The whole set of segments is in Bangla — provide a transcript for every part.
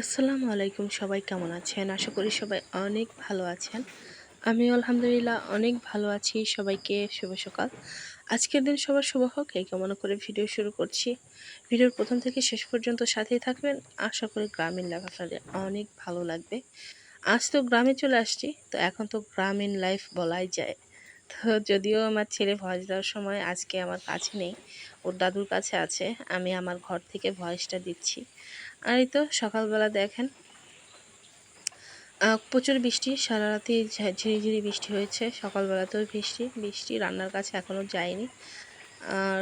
আসসালামু আলাইকুম, সবাই কেমন আছেন? আশা করি সবাই অনেক ভালো আছেন। আমি আলহামদুলিল্লাহ অনেক ভালো আছি, সবাইকে শুভ সকাল। আজকের দিন সবার শুভ হোক, এই কামনা করে ভিডিও শুরু করছি। ভিডিওর প্রথম থেকে শেষ পর্যন্ত সাথেই থাকবেন। আশা করি গ্রামীণ লাইফ আপনাদের অনেক ভালো লাগবে। আজ তো গ্রামে চলে আসছি, তো এখন তো গ্রামীণ লাইফ বলাই যায়। তো যদিও আমার ছেলে ভয়েস দেওয়ার সময় আজকে আমার কাছে নেই, ওর দাদুর কাছে আছে, আমি আমার ঘর থেকে ভয়েসটা দিচ্ছি। আর এই তো সকালবেলা দেখেন প্রচুর বৃষ্টি সারা রাতে ঝিরিঝিরি বৃষ্টি হয়েছে, সকালবেলাতেও বৃষ্টি বৃষ্টি রান্নার কাছে এখনও যায়নি। আর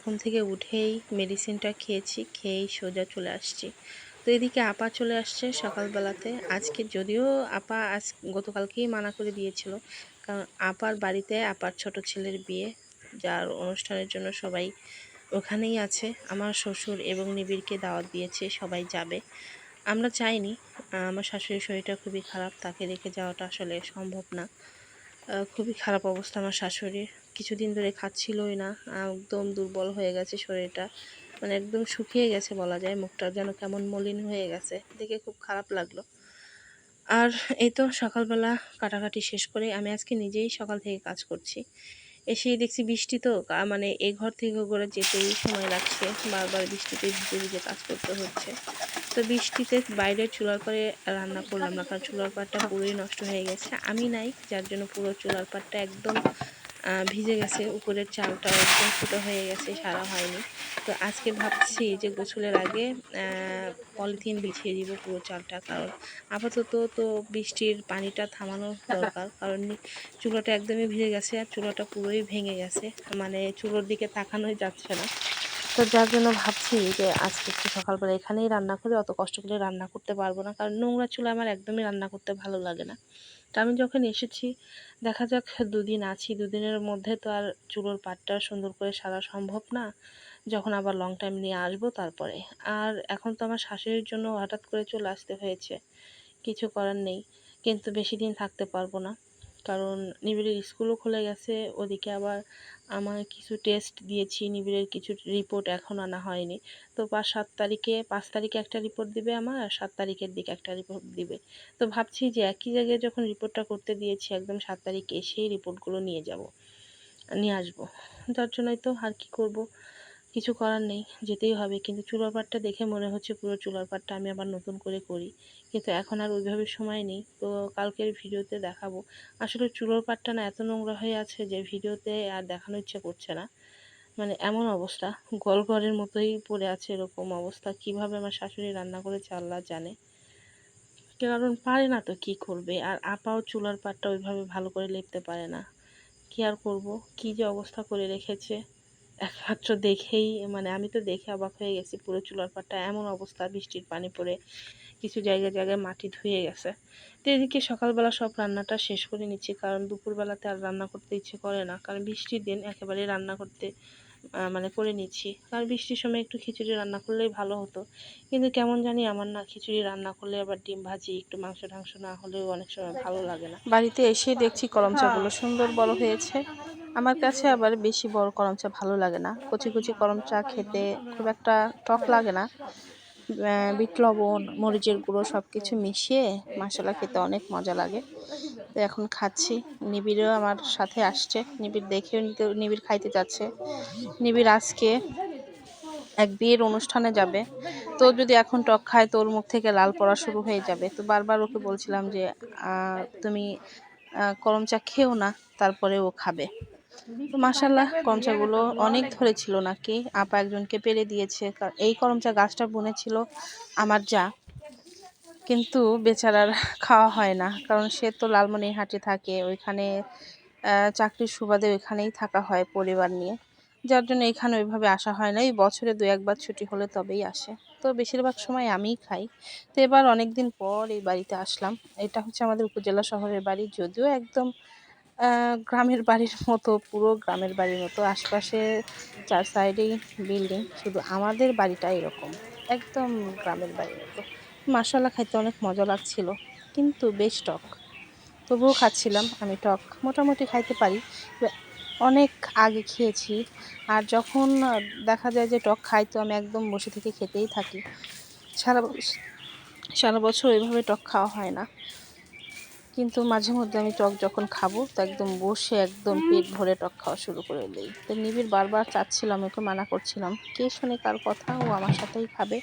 ঘুম থেকে উঠেই মেডিসিনটা খেয়েছি, খেয়েই সোজা চলে আসছি। তো এদিকে আপা চলে আসছে সকালবেলাতে। আজকে যদিও আপা আজ গতকালকেই মানা করে দিয়েছিল, কারণ আপার বাড়িতে, আপার ছোট ছেলের বিয়ে, যার অনুষ্ঠানের জন্য সবাই ওখানেই আছে। আমার শ্বশুর এবং নিবিড়কে দাওয়াত দিয়েছে, সবাই যাবে। আমরা চাইনি আমার শাশুড়ির শরীরটা খুবই খারাপ, তাকে রেখে যাওয়াটা আসলে সম্ভব না। খুবই খারাপ অবস্থা আমার শাশুড়ির। কিছুদিন ধরে খাচ্ছিলই না, একদম দুর্বল হয়ে গেছে শরীরটা। মানে একদম শুকিয়ে গেছে বলা যায়, মুখটা যেন কেমন মলিন হয়ে গেছে। দেখে খুব খারাপ লাগল। আর এই তো সকালবেলা কাটাকাটি শেষ করে আমি আজকে নিজেই সকাল থেকে কাজ করছি। এসেই দেখছি বৃষ্টি তো মানে এ ঘর থেকে ঘরে যেতেই সময় লাগছে। বারবার বৃষ্টিতে ভিজে ভিজে কাজ করতে হচ্ছে। তো বৃষ্টিতে বাইরে চুলার পরে রান্না করলাম না কারণ চুলার পাটটা পুরোই নষ্ট হয়ে গেছে। আমি নাই, যার জন্য পুরো চুলার পাটটা একদম ভিজে গেছে, উপরের চালটা একদম ফুটো হয়ে গেছে, সারা হয়নি। তো আজকে ভাবছি যে গোসলের আগে পলিথিন বিছিয়ে দিব পুরো চালটা, কারণ আপাতত তো বৃষ্টির পানিটা থামানো দরকার, কারণ চুলাটা একদমই ভিজে গেছে আর চুলাটা পুরোই ভেঙে গেছে। মানে চুলোর দিকে তাকানোই যাচ্ছে না। তো যার জন্য ভাবছি যে আজকে একটু সকালবেলা এখানেই রান্না করে, অত কষ্ট করে রান্না করতে পারব না, কারণ নোংরা চুলা আমার একদমই রান্না করতে ভালো লাগে না। তো আমি যখন এসেছি, দেখা যাক দুদিন আছি। দুদিনের মধ্যে তো আর চুলোর পাটটা সুন্দর করে সারা সম্ভব না। যখন আবার লং টাইম নিয়ে আসব তারপরে। আর এখন তো আমার শাশুড়ির জন্য হঠাৎ করে চলে আসতে হয়েছে। কিছু করার নেই। কিন্তু বেশি দিন থাকতে পারব না। কারণ নিবিড়ের স্কুলও খুলে গেছে। ওদিকে আবার আমার কিছু টেস্ট দিয়েছি, নিবিড়ের কিছু রিপোর্ট এখন আনা হয়নি। তো পাঁচ সাত তারিখে, পাঁচ তারিখে একটা রিপোর্ট দিবে আমার, আর সাত তারিখের দিকে একটা রিপোর্ট দিবে। তো ভাবছি যে একই জায়গায় যখন রিপোর্টটা করতে দিয়েছি, একদম সাত তারিখে এসেই রিপোর্টগুলো নিয়ে যাব, নিয়ে আসব। যার জন্যই তো আর কি করব? কিছু করার নেই, যেতেই হবে। কিন্তু চুলার পাটটা দেখে মনে হচ্ছে পুরো চুলার পাটটা আমি আবার নতুন করে করি। কিন্তু এখন আর ওইভাবে সময় নেই। তো কালকের ভিডিওতে দেখাবো। আসলে চুলোর পাটটা না এত নোংরা হয়ে আছে যে ভিডিওতে আর দেখানোর ইচ্ছে করছে না। মানে এমন অবস্থা। গলঘরের মতোই পড়ে আছে এরকম অবস্থা। কীভাবে আমার শাশুড়ি রান্না করেছে আল্লাহ জানে। কারণ পারে না তো কি করবে? আর আপাও চুলার পাটটা ওইভাবে ভালো করে লেপতে পারে না। কি আর করব? কি যে অবস্থা করে রেখেছে। একমাত্র দেখেই মানে আমি তো দেখে অবাক হয়ে গেছি পুরো চুলার পাটটা এমন অবস্থা, বৃষ্টির পানি পড়ে, কিছু জায়গায় জায়গায় মাটি ধুয়ে গেছে। তো এদিকে সকালবেলা সব রান্নাটা শেষ করে নিচ্ছি, কারণ দুপুরবেলাতে আর রান্না করতে ইচ্ছে করে না। কারণ বৃষ্টির দিন একেবারে রান্না করতে মানে করে নিচ্ছি। আর বৃষ্টির সময় একটু খিচুড়ি রান্না করলেই ভালো হতো। কিন্তু কেমন জানি আমার না খিচুড়ি রান্না করলে আবার ডিম ভাজি, একটু মাংস টাংস না হলেও অনেক সময় ভালো লাগে না। বাড়িতে এসে দেখছি কলম চাগুলো সুন্দর বড় হয়েছে। আমার কাছে আবার বেশি বড় করমচা ভালো লাগে না। কচি কচি করমচা খেতে খুব একটা টক লাগে না। বিট লবণ মরিচের গুঁড়ো সব কিছু মিশিয়ে মশলা খেতে অনেক মজা লাগে। তো এখন খাচ্ছি। নিবিড়ও আমার সাথে আসছে। নিবিড় দেখেও নিতে নিবিড় খাইতে যাচ্ছে। নিবিড় আজকে এক বিয়ের অনুষ্ঠানে যাবে। তো যদি এখন টক খায় তোর মুখ থেকে লাল পড়া শুরু হয়ে যাবে। তো বারবার ওকে বলছিলাম যে তুমি আহ, করম চা খেও না তারপরে ও খাবে। তো মাসাল্লাহ করমচাগুলো অনেক ধরেছিল নাকি? আপা একজনকে পেরে দিয়েছে। এই করমচা গাছটা বুনেছিল আমার যা। কিন্তু বেচারার খাওয়া হয় না, কারণ সে তো লালমনিরহাটে থাকে। ওইখানে চাকরির সুবাদে ওইখানেই থাকা হয় পরিবার নিয়ে। যার জন্য এখানে ওইভাবে আসা হয় না। এই বছরে দু একবার ছুটি হলে তবেই আসে। তো বেশিরভাগ সময় আমিই খাই। তো এবার অনেক দিন পর এই বাড়িতে আসলাম। এটা হচ্ছে আমাদের উপজেলা শহরের বাড়ি, যদিও একদম গ্রামের বাড়ির মতো, পুরো গ্রামের বাড়ির মতো। আশপাশে চার সাইডেই বিল্ডিং। শুধু আমাদের বাড়িটা এরকম। একদম গ্রামের বাড়ির মতো। মাসালা খাইতে অনেক মজা লাগছিল। কিন্তু বেশ টক। তবুও খাচ্ছিলাম আমি টক। মোটামুটি খাইতে পারি। অনেক আগে খেয়েছি। আর যখন দেখা যায় যে টক খাই, তো আমি একদম বসে থেকে খেতেই থাকি। সারা সারা বছর ওইভাবে টক খাওয়া হয় না। কিন্তু মাঝে মধ্যে আমি টক যখন খাব তো একদম বসে একদম পেট ভরে টক খাওয়া শুরু করে দিই। তো নিবিড় বারবার চাচ্ছিলাম ওকে মানা করছিলাম। কে শুনে কার কথা ও আমার সাথেই খাবে।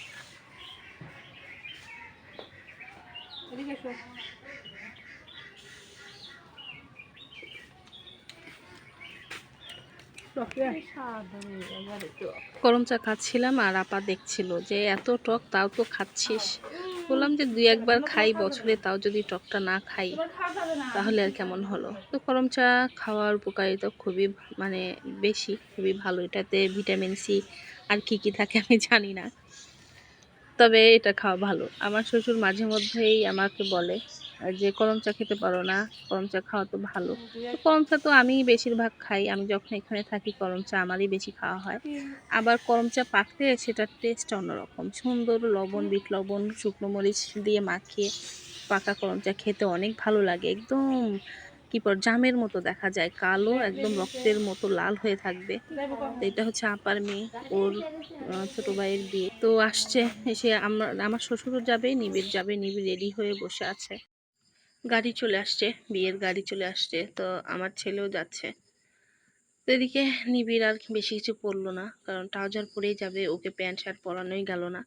গরম চা খাচ্ছিলাম আর আপা দেখছিল যে এত টক তাও তো খাচ্ছিস। বললাম যে দুই একবার খাই বছরে, তাও যদি টকটা না খাই, তাহলে আর কেমন হলো? তো গরম চা খাওয়ার উপকারিতা খুবই মানে বেশি, খুবই ভালো। এটাতে ভিটামিন সি আর কি কি থাকে আমি জানি না। তবে এটা খাওয়া ভালো। আমার শ্বশুর মাঝে মধ্যেই আমাকে বলে যে করম চা খেতে পারো না করম চা খাওয়া তো ভালো। তো করম চা তো আমি বেশিরভাগ খাই আমি যখন এখানে থাকি করম চা আমারই বেশি খাওয়া হয়। আবার করম চা পাকতে সেটার টেস্ট অন্যরকম। সুন্দর লবণ বিট লবণ শুকনো মরিচ দিয়ে মাখিয়ে পাকা করম চা খেতে অনেক ভালো লাগে। একদম কি পর জামের মতো দেখা যায় কালো একদম রক্তের মতো লাল হয়ে থাকবে। তো এটা হচ্ছে আপার মেয়ে ওর ছোট ভাইয়ের বিয়ে। তো আসছে এসে আমার আমার শ্বশুরও যাবে নিবিড় যাবে নিবিড় রেডি হয়ে বসে আছে। গাড়ি চলে আসছে, বিয়ের গাড়ি চলে আসছে, তো আমার ছেলেও যাচ্ছে। তো এদিকে নিবিড় আর বেশি কিছু পরলো না, কারণ ট্রাউজার পরেই যাবে, ওকে প্যান্ট শার্ট পরানোই গেল না।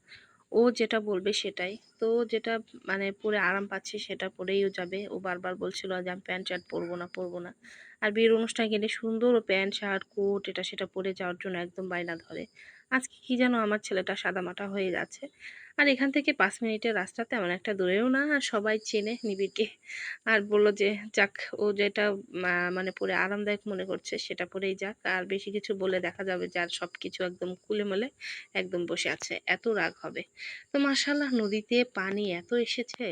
ও যেটা বলবে সেটাই। তো যেটা মানে পরে আরাম পাচ্ছে সেটা পরেই যাবে। ও বারবার বলছিল যে আমি প্যান্ট শার্ট পরবো না পরবো না। আর বিয়ের অনুষ্ঠানে গেলে সুন্দর ও প্যান্ট শার্ট, কোট, এটা সেটা পরে যাওয়ার জন্য একদম বায়না ধরে। আজকে কি যেন আমার ছেলেটা সাদামাটা হয়ে যাচ্ছে। আর এখান থেকে পাঁচ মিনিটের রাস্তা তেমন একটা দূরেও না, আর সবাই চেনে নিবিড়কে। আর বলল যে, যাক, ও যেটা মানে পরে আরামদায়ক মনে করছে, সেটা পরেই যাক। আর বেশি কিছু বলে দেখা যাবে যে, আর সব কিছু একদম কুলে মলে একদম বসে আছে। এত রাগ হবে। তো মার্শাল্লাহ নদীতে পানি এত এসেছে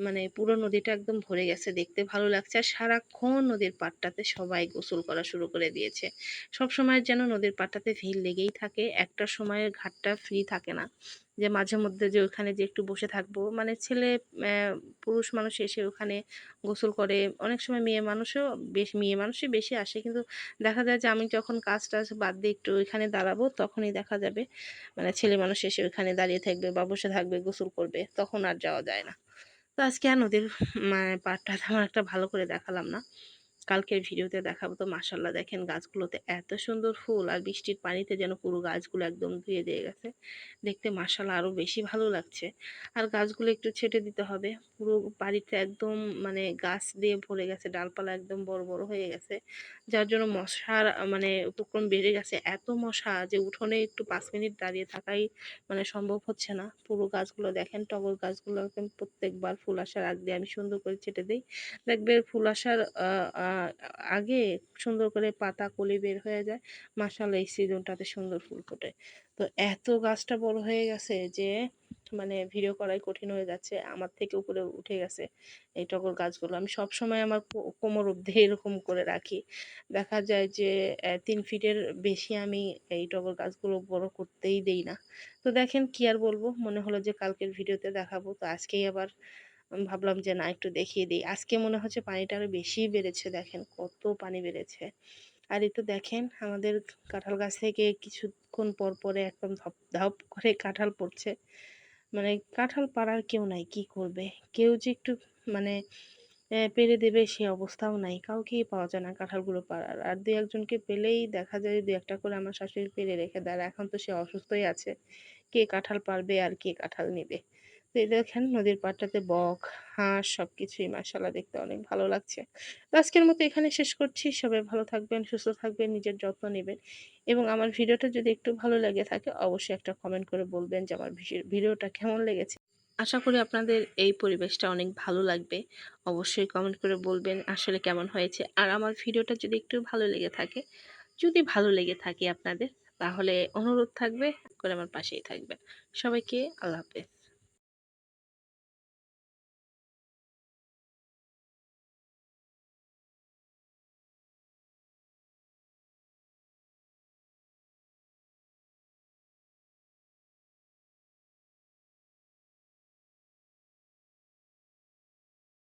মানে পুরো নদীটা একদম ভরে গেছে, দেখতে ভালো লাগছে। আর সারাক্ষণ নদীর পাড়টাতে সবাই গোসল করা শুরু করে দিয়েছে। সব সময় যেন নদীর পাড়টাতে ভিড় লেগেই থাকে, একটা সময় ঘাটটা ফ্রি থাকে না। যে মাঝে মধ্যে যে ওখানে যে একটু বসে থাকব মানে ছেলে পুরুষ মানুষ এসে ওখানে গোসল করে, অনেক সময় মেয়ে মানুষও বেশ, মেয়ে মানুষই বেশি আসে। কিন্তু দেখা যায় যে আমি যখন কাজ টাজ বাদ দিয়ে একটু ওইখানে দাঁড়াবো, তখনই দেখা যাবে মানে ছেলে মানুষ এসে ওইখানে দাঁড়িয়ে থাকবে বা বসে থাকবে, গোসল করবে, তখন আর যাওয়া যায় না। তো আজকে আর নদীর মানে পাড়টা তেমন একটা ভালো করে দেখালাম না। কালকের ভিডিওতে দেখাবো। তো মাসাল্লাহ দেখেন গাছগুলোতে এত সুন্দর ফুল আর বৃষ্টির পানিতে যেন পুরো গাছগুলো একদম ধুয়ে দিয়ে গেছে। দেখতে মাসাল্লাহ আরও বেশি ভালো লাগছে। আর গাছগুলো একটু ছেটে দিতে হবে। পুরো বাড়িতে একদম মানে গাছ দিয়ে ভরে গেছে, ডালপালা একদম বড় বড় হয়ে গেছে। যার জন্য মশার মানে উপক্রম বেড়ে গেছে। এত মশা যে উঠোনে একটু পাঁচ মিনিট দাঁড়িয়ে থাকাই মানে সম্ভব হচ্ছে না। পুরো গাছগুলো দেখেন টগর গাছগুলো একদম প্রত্যেকবার ফুল আসার আগ দিয়ে আমি সুন্দর করে ছেটে দিই। দেখবে ফুল আসার আগে সুন্দর করে পাতা কলি বের হয়ে যায়। মাসাল্লাহ এই সিজনটাতে সুন্দর ফুল ফোটে। তো এত গাছটা বড় হয়ে গেছে যে মানে ভিডিও করাই কঠিন হয়ে যাচ্ছে। আমার থেকে উপরে উঠে গেছে এই টগর গাছগুলো। আমি সব সময় আমার কোমর অবধি এরকম করে রাখি। দেখা যায় যে তিন ফিটের বেশি আমি এই টগর গাছগুলো বড় করতেই দেই না। তো দেখেন কি আর বলব? মনে হলো যে কালকের ভিডিওতে দেখাবো। তো আজকেই আবার ভাবলাম যে না, একটু দেখিয়ে দিই। আজকে মনে হচ্ছে পানিটা আরও বেশি বেড়েছে, দেখেন কত পানি বেড়েছে। আর এই তো দেখেন আমাদের কাঁঠাল গাছ থেকে কিছুক্ষণ পর পরে একদম ধপ ধপ করে কাঁঠাল পড়ছে। মানে কাঁঠাল পাড়ার কেউ নাই, কি করবে? কেউ যে একটু মানে পেরে দেবে সে অবস্থাও নাই। কাউকেই পাওয়া যায় না কাঁঠালগুলো পাড়ার। আর দু একজনকে পেলেই দেখা যায় দু একটা করে আমার শাশুড়ি পেরে রেখে দেয়। এখন তো সে অসুস্থই আছে। কে কাঁঠাল পারবে আর কে কাঁঠাল নেবে? তো দেখেন নদীর পাড়টাতে বক, হাঁস সবকিছুই মাশাআল্লাহ দেখতে অনেক ভালো লাগছে। তো আজকের মতো এখানে শেষ করছি। সবাই ভালো থাকবেন, সুস্থ থাকবেন, নিজের যত্ন নেবেন এবং আমার ভিডিওটা যদি একটু ভালো লেগে থাকে অবশ্যই একটা কমেন্ট করে বলবেন যে আমার ভিডি- ভিডিওটা কেমন লেগেছে। আশা করি আপনাদের এই পরিবেশটা অনেক ভালো লাগবে। অবশ্যই কমেন্ট করে বলবেন আসলে কেমন হয়েছে। আর আমার ভিডিওটা যদি একটু ভালো লেগে থাকে, যদি ভালো লেগে থাকে আপনাদের, তাহলে অনুরোধ থাকবে, করে আমার পাশেই থাকবেন। সবাইকে আল্লাহ হাফেজ।